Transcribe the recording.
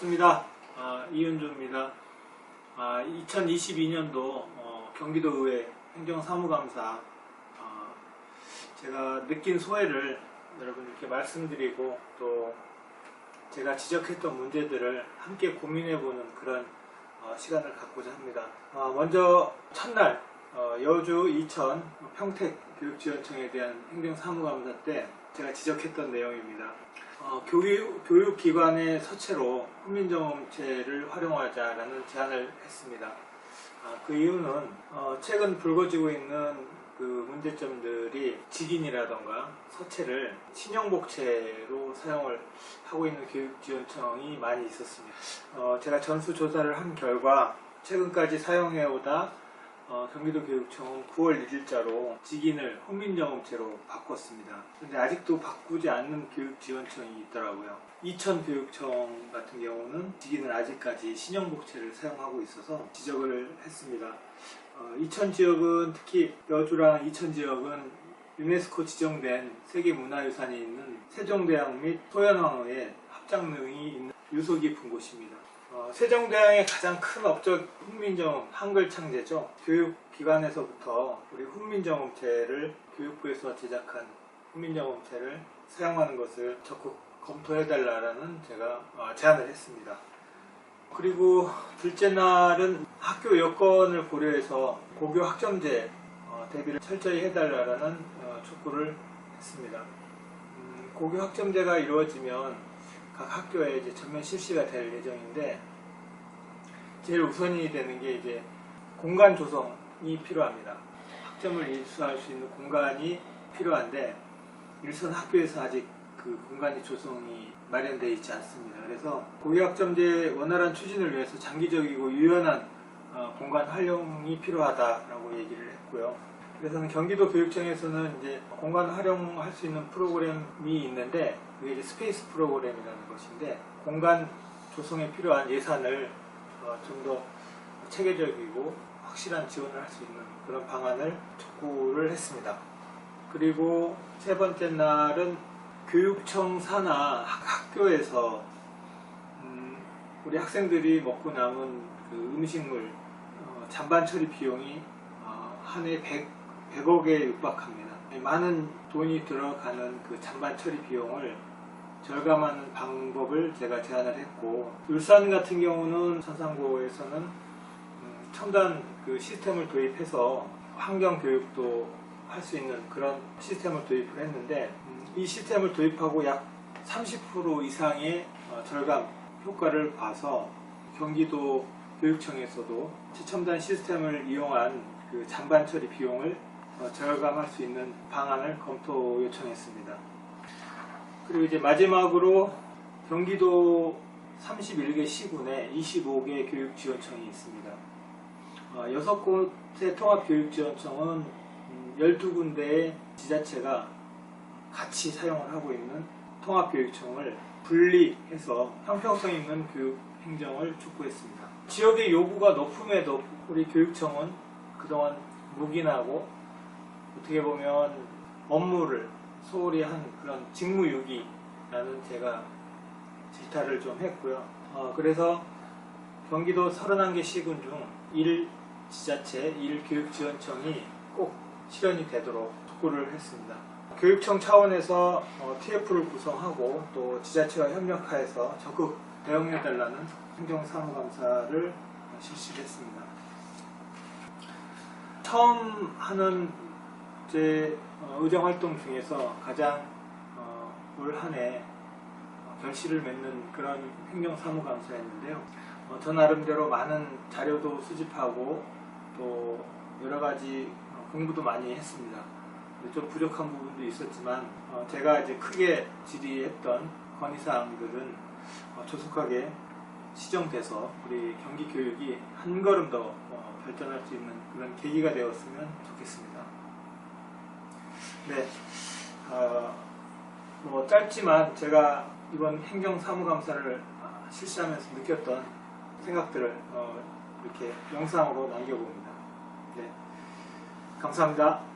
반갑습니다. 아, 이윤주입니다. 아, 2022년도 경기도의회 행정사무감사 아, 제가 느낀 소회를 여러분들께 말씀드리고 또 제가 지적했던 문제들을 함께 고민해보는 그런 어, 시간을 갖고자 합니다. 아, 먼저 첫날 어, 여주 이천 평택 교육지원청에 대한 행정사무감사 때 제가 지적했던 내용입니다. 어, 교육, 교육기관의 서체로 훈민정음체를 활용하자라는 제안을 했습니다. 아, 그 이유는 어, 최근 불거지고 있는 그 문제점들이 직인이라던가 서체를 신형복체로 사용을 하고 있는 교육지원청이 많이 있었습니다. 어, 제가 전수조사를 한 결과 최근까지 사용해오다 어, 경기도 교육청은 9월 1일자로 직인을 훈민정음체로 바꿨습니다. 근데 아직도 바꾸지 않는 교육지원청이 있더라고요. 이천 교육청 같은 경우는 직인을 아직까지 신형복체를 사용하고 있어서 지적을 했습니다. 어, 이천 지역은 특히 여주랑 이천 지역은 유네스코 지정된 세계문화유산이 있는 세종대왕 및 소현왕후의 합장릉이 있는 유서 깊은 곳입니다. 어, 세종대왕의 가장 큰 업적 훈민정음 한글 창제죠. 교육기관에서부터 우리 훈민정음체를 교육부에서 제작한 훈민정음체를 사용하는 것을 적극 검토해달라는 제가 어, 제안을 했습니다. 그리고 둘째 날은 학교 여건을 고려해서 고교 학점제 어, 대비를 철저히 해달라는 어, 촉구를 했습니다. 음, 고교 학점제가 이루어지면 각 학교에 이제 전면 실시가 될 예정인데 제일 우선이 되는 게 이제 공간 조성이 필요합니다. 학점을 이수할 수 있는 공간이 필요한데 일선 학교에서 아직 그 공간이 조성이 마련되어 있지 않습니다. 그래서 고교학점제 원활한 추진을 위해서 장기적이고 유연한 어, 공간 활용이 필요하다라고 얘기를 했고요. 그래서 경기도 교육청에서는 이제 공간 활용할 수 있는 프로그램이 있는데 그게 이제 스페이스 프로그램이라는 것인데 공간 조성에 필요한 예산을 어, 좀더 체계적이고 확실한 지원을 할 수 있는 그런 방안을 촉구를 했습니다. 그리고 세 번째 날은 교육청 산하 학교에서 음, 우리 학생들이 먹고 남은 그 음식물 어, 잔반 처리 비용이 어, 한해 100, 100억에 육박합니다. 많은 돈이 들어가는 그 잔반 처리 비용을 절감하는 방법을 제가 제안을 했고 울산 같은 경우는 선상고에서는 음, 첨단 그 시스템을 도입해서 환경 교육도 할 수 있는 그런 시스템을 도입을 했는데 음, 이 시스템을 도입하고 약 30% 이상의 어, 절감 효과를 봐서 경기도 교육청에서도 최첨단 시스템을 이용한 그 잔반 처리 비용을 어, 절감할 수 있는 방안을 검토 요청했습니다. 그리고 이제 마지막으로 경기도 31개 시군에 25개 교육지원청이 있습니다. 어, 6곳의 통합교육지원청은 12군데의 지자체가 같이 사용을 하고 있는 통합교육청을 분리해서 형평성 있는 교육 행정을 촉구했습니다. 지역의 요구가 높음에도 우리 교육청은 그동안 묵인하고 어떻게 보면 업무를 소홀히 한 그런 직무유기라는 제가 질타를 좀 했고요. 어, 그래서 경기도 31개 시군 중 1 지자체 1 교육지원청이 꼭 실현이 되도록 촉구를 했습니다. 교육청 차원에서 어, TF를 구성하고 또 지자체와 협력하여서 적극 대응해달라는 행정사무감사를 실시했습니다. 처음 하는 제 어, 의정 활동 중에서 가장 어, 올 한해 어, 결실을 맺는 그런 행정사무감사였는데요. 저 나름대로 많은 자료도 수집하고 또 여러 가지 공부도 많이 했습니다. 좀 부족한 부분도 있었지만 제가 이제 크게 질의했던 건의사항들은 조속하게 시정돼서 우리 경기 교육이 한 걸음 더 발전할 수 있는 그런 계기가 되었으면 좋겠습니다. 네. 어, 뭐 짧지만 제가 이번 행정사무감사를 실시하면서 느꼈던 생각들을 어, 이렇게 영상으로 남겨봅니다. 네. 감사합니다.